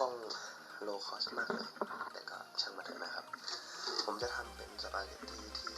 กล้องโลคอสมากเลย แต่ก็ช่างมาเถอะนะครับ ผมจะทำเป็นสปาเกตตี้ที่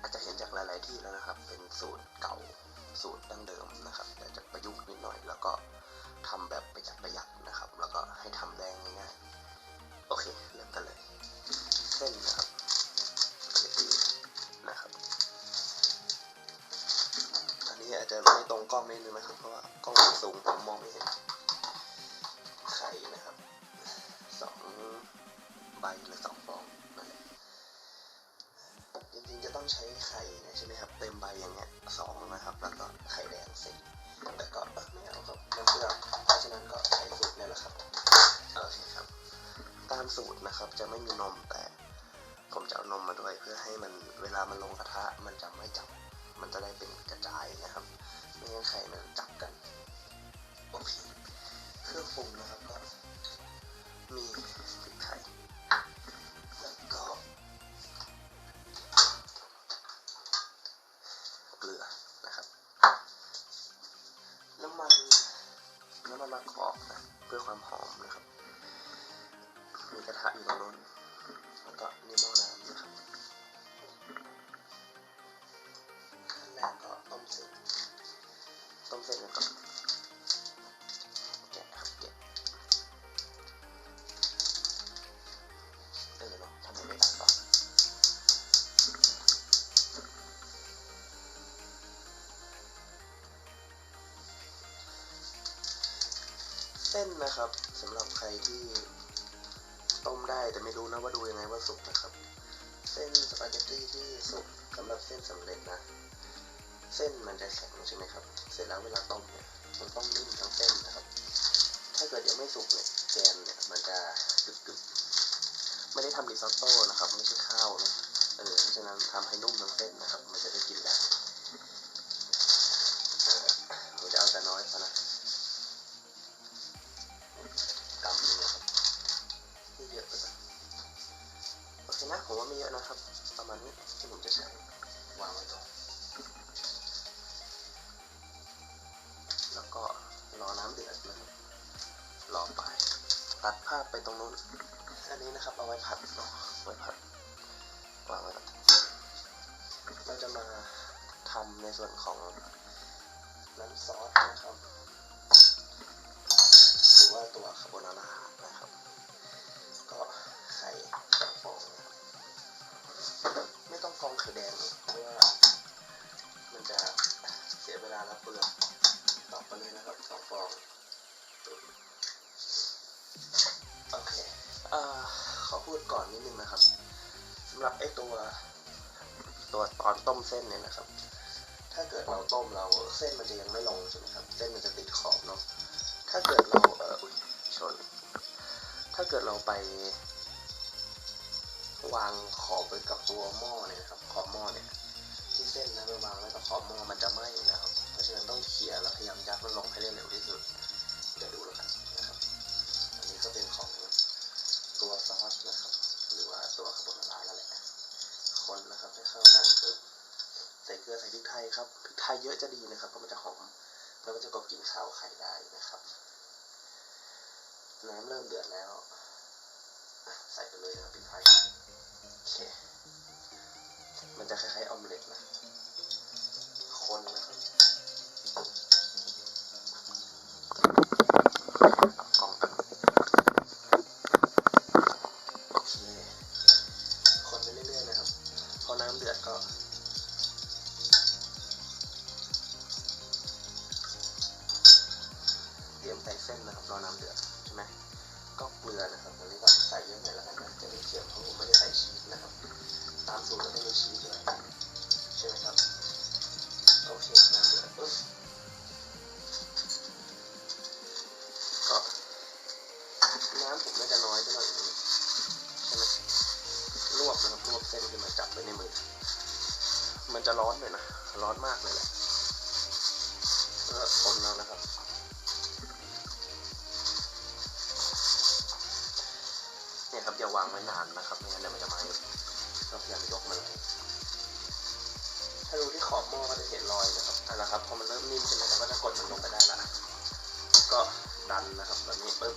อาจจะเห็นจากหลาย ๆ ที่แล้วนะครับ เป็นสูตรเก่าสูตรดั้งเดิมนะครับ แต่จะประยุกต์นิดหน่อย แล้วก็ทำแบบประหยัดประหยัดนะครับ แล้วก็ให้ทำแดงง่าย ๆ โอเค เริ่มกันเลย เส้นนะครับสปาเกตตี้นะครับ อันนี้อาจจะไม่ตรงกล้องนิดนึงนะครับ เพราะว่ากล้องสูงผมมองไม่เห็น หรือสองฟองนั่นแหละจริงๆจะต้องใช้ไข่นะใช่ไหมครับ เต็มใบอย่างเงี้ยสองนะครับ แล้วก็ไข่แดงสี่แต่ก็ไม่เอาครับมันเปลือเพราะฉะนั้นก็ใช้สูตรเนี่ยแหละครับโอเคครับ ตามสูตรนะครับจะไม่มีนมแต่ ผมจะเอานมมาด้วยเพื่อให้มันเวลามันลงกระทะมันจะไม่จับมันจะได้เป็นกระจายนะครับ ส้นนะครับสำหรับใครที่ต้มได้แต่ไม่รู้นะว่าดูยังไงว่าสุกนะครับ เส้นสปาเกตตี้ที่สุกสำหรับเส้นสำเร็จนะ เส้นมันจะแข็งใช่ไหมครับ เสร็จแล้วเวลาต้มเนี่ยมันต้องนิ่มทั้งเส้นนะครับ ถ้าเกิดยังไม่สุกเนี่ยแกนเนี่ยมันจะกึบกึบไม่ได้ทำริซอตโต้นะครับ ไม่ใช่ข้าวนะเออเพราะฉะนั้นทำให้นุ่มทั้งเส้นนะครับ มันจะ อันนี้นะครับเอาไว้ผัดเนาะไว้ผัดวางไว้ก่อนเราจะมาทำในส่วนของน้ำซอสนะครับหรือว่าตัวคาโบนาร่านะครับ ก็ไข่ฟองไม่ต้องฟองไข่แดงเพราะว่ามันจะเสียเวลาและเปลืองต่อไปเลยนะครับสองฟอง พูดก่อนนิดนึงนะครับสำหรับไอตัวตัวตอนต้มเส้นเนี่ยนะครับ ถ้าเกิดเราต้มเราเส้นมันจะยังไม่ลงใช่ไหมครับเส้นมันจะติดขอบเนาะถ้าเกิดเราเอออุ๊ยชน ถ้าเกิดเราไป วางขอบไว้กับตัวหม้อเนี่ยนะครับขอบหม้อเนี่ยที่เส้นนะไปวางไว้กับขอบหม้อมันจะไหม้นะครับ เพราะฉะนั้นต้องเขี่ยแล้วพยายามยัดมันลงให้ได้เร็วที่สุดเดี๋ยวดูแล้วกัน อสนะครับ หรือว่าตัวคาโบนาร่านั่นแหละคนนะครับให้เข้ากันปึ๊บใส่เกลือใส่พริกไทยครับพริกไทยเยอะจะดีนะครับเพราะมันจะหอมแล้วมันจะกลบกลิ่นขาวไข่ได้นะครับ น้ำเริ่มเดือดแล้ว ใส่ไปเลยครับพริกไทยโอเคมันจะคล้ายๆออมเล็ตนะคนนะครับ ส้นนะครับรอน้ำเดือดใช่ไหมก็เกลือนะครับตอนนี้ก็ใส่เยอะหน่อยแล้วกันนะจะได้เค็มเพราะผมไม่ได้ใส่ชีสนะครับ ตามสูตรก็ไม่มีชีสเลยใช่ไหมครับโอเคน้ำเดือดปุ๊บก็น้ำผมน่าจะน้อยไปหน่อยนึงใช่ไหมลวกนะครับลวกเส้นขึ้นมาจับไว้ในมือ มันจะร้อนหน่อยนะร้อนมากเลยแหละแล้วก็คนเรานะครับ วางไว้นานนะครับไม่งั้นเดี๋ยวมันจะไหม้เราพยายามยกมันเลยถ้าดูที่ขอบหม้อก็จะเห็นรอยนะครับอันนะครับพอมันเริ่มนิ่มขึ้นแล้วก็จะกดมันลงไปได้ละก็ดันนะครับแบบนี้ปึ๊บ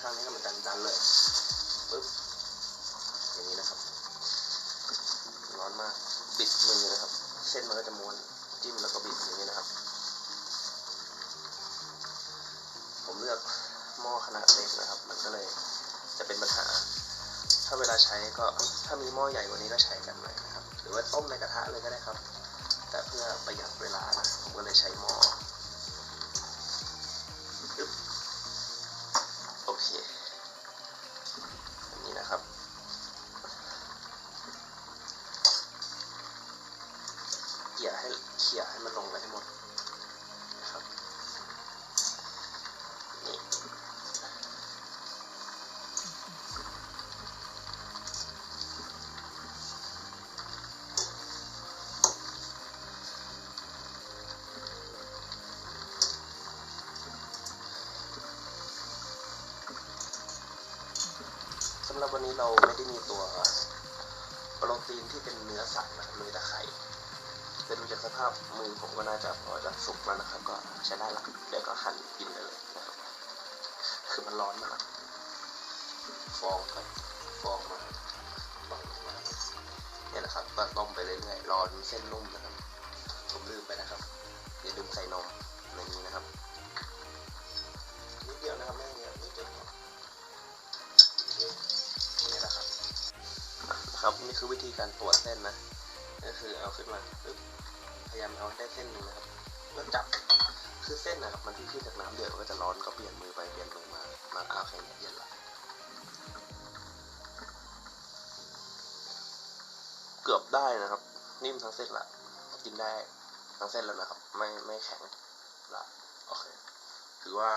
ข้างนี้ก็เหมือนกันดันเลยปึ๊บอย่างนี้นะครับ ร้อนมากบิดมือนะครับ เส้นมันก็จะม้วนจิ้มแล้วก็บิดอย่างนี้นะครับ ผมเลือกหม้อขนาดเล็กนะครับ มันก็เลย จะเป็นปัญหา ถ้าเวลาใช้ก็ถ้ามีหม้อใหญ่กว่านี้ก็ใช้กันหน่อยครับ หรือว่าต้มในกระทะเลยก็ได้ครับ แต่เพื่อประหยัดเวลานะผมก็เลยใช้หม้อ สำหรับวันนี้เราไม่ได้มีตัวโปรตีนที่เป็นเนื้อสัตว์นะครับมีแต่ไข่จะดูจากสภาพมือผมก็น่าจะพอจะสุกแล้วนะครับ ก็ใช้ได้ละเดี๋ยวก็หั่นกินเลยนะครับคือมันร้อนมากฟองครับฟองมาฟองมาเนี่ยนะครับก็ต้มไปเรื่อยๆรอจนเส้นนุ่มนะครับ ผมลืมไปนะครับอย่าลืมใส่นมในนี้นะครับ ครับนี่คือวิธีการตรวจเส้นนะก็คือเอาขึ้นมาปึ๊บพยายามเอาได้เส้นหนึ่งนะครับแล้วจับคือเส้นนะครับมันที่ขึ้นจากน้ำเดือดก็จะร้อนก็เปลี่ยนมือไปเปลี่ยนมือมามาเอาแค่นี้เย็นละเกือบได้นะครับ นิ่มทั้งเส้นละกินได้ทั้งเส้นแล้วนะครับ ไม่ไม่แข็งละโอเคถือว่า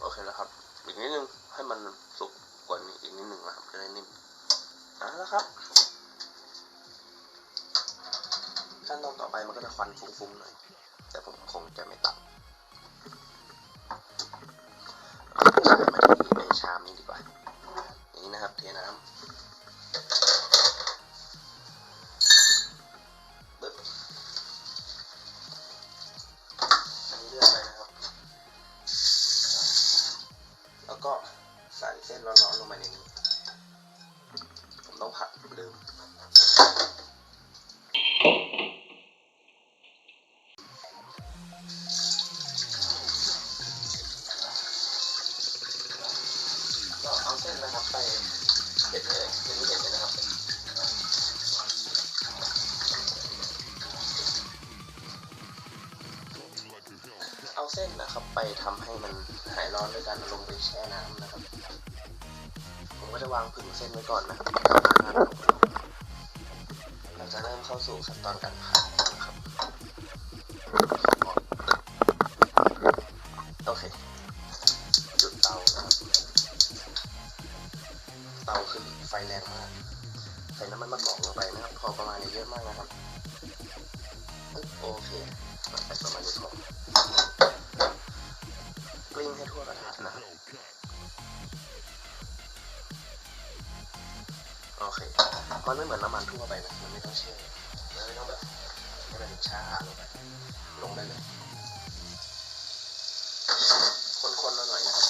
โอเคแล้วครับอีกนิดนึงให้มันสุกกว่านี้อีกนิดนึงนะครับจะได้นิ่ม อะแล้วครับ ขั้นตอนต่อไปมันก็จะควันฟุ้งๆหน่อย แต่ผมคงจะไม่ตัดเอามาที่ในชามนี้ดีกว่า นี้นะครับเทน้ำ เอาเส้นนะครับไปเด็ดเลยเด็ดเด็ดเลยนะครับเอาเส้นนะครับไปทำให้มันหายร้อนด้วยการลงไปแช่น้ำนะครับ ผมก็จะวางผึ่งเส้นไว้ก่อนนะครับเราจะเริ่มเข้าสู่ขั้นตอนการผัด มันไม่เหมือนน้ำมันทั่วไปนะมันไม่ต้องแช่มันไม่ต้องแบบให้มันชาลงไปลงได้เลยคนๆมาหน่อยนะครับ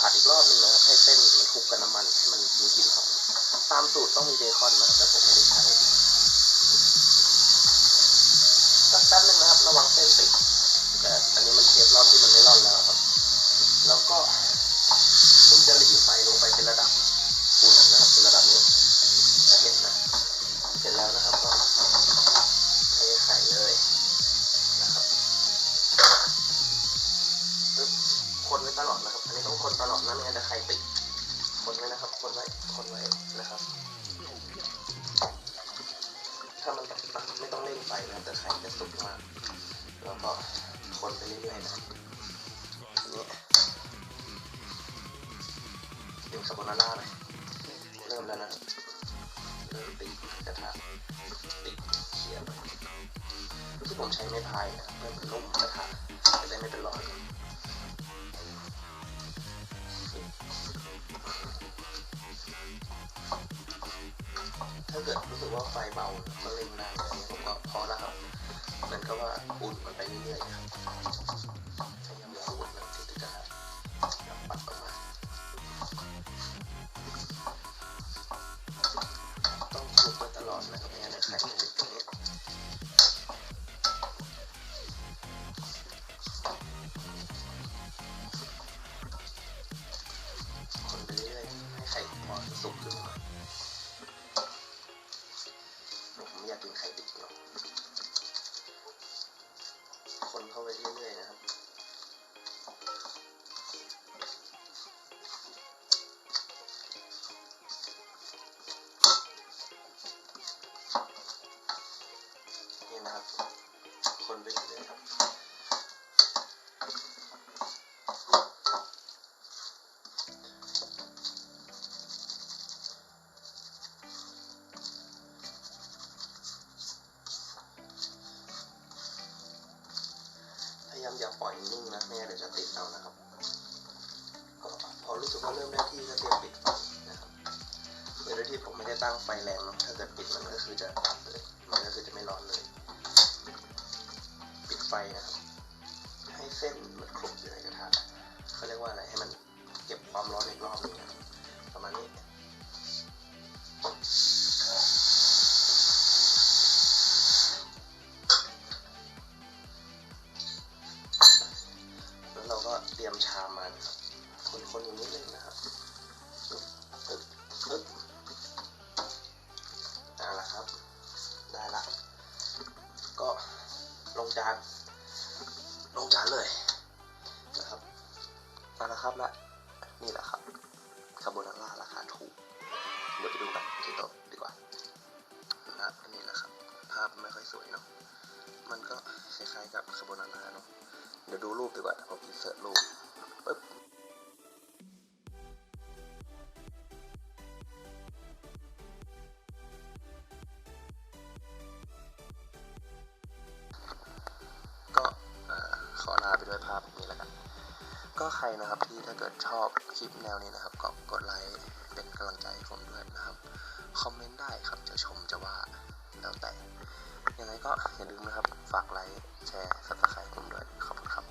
ผัดอีกรอบหนึงนะครับให้เส้นมันคลุกกับน้ำมันให้มันมีกลิ่นหอมตามสูตรต้องมีเบคอนนะแต่ผมไม่ได้ใช้สักแป๊บหนึงนะครับ ระวังเส้นติดแต่อันนี้มันเทฟลอนที่มันไม่ร่อนแล้วครับ แล้วก็ ถ้ามันตัดไม่ต้องเร่งไฟนะแต่ไข่จะสุกมากแล้วก็คนไปเรื่อยๆนะครับอันนี้เป็นคาโบนาร่าหน่อยเริ่มแล้วนะเริ่มติดกระทะติดเขียบที่ผมใช้ไม้พายนะเพื่อมันนุ่มกระทะจะได้ไม่เป็นรอย เกิดรู้สึกว่าไฟเบามะเล่นได้แต่อันนี้ผมก็พอแล้วครับมันก็ว่าอุ่นมันไปเรื่อยๆครับ ไปเรื่อยครับพยายามอย่าปล่อยนิ่งนะไม่งั้นเดี๋ยวจะติดเอานะครับก็พอรู้สึกว่าเริ่มได้ที่ก็เตรียมปิดไฟนะครับโดยที่ผมไม่ได้ตั้งไฟแรงถ้าเกิดปิดมันก็คือจะตัดเลยมันก็คือจะไม่ร้อนเลย นะครับให้เส้นมันคลุกอยู่ในกระทะเขาเรียกว่าอะไรให้มันเก็บความร้อนอีกรอบนึงนะประมาณนี้ ด้วยภาพนี้แล้วกัน ก็ใครนะครับที่ถ้าเกิดชอบคลิปแนวนี้นะครับ ก็กดไลค์เป็นกำลังใจให้ผมด้วยนะครับ คอมเมนต์ได้ครับจะชมจะว่าแล้วแต่ยังไงก็อย่าลืมนะครับ ฝากไลค์แชร์สับสไครต์ผมด้วยขอบคุณครับ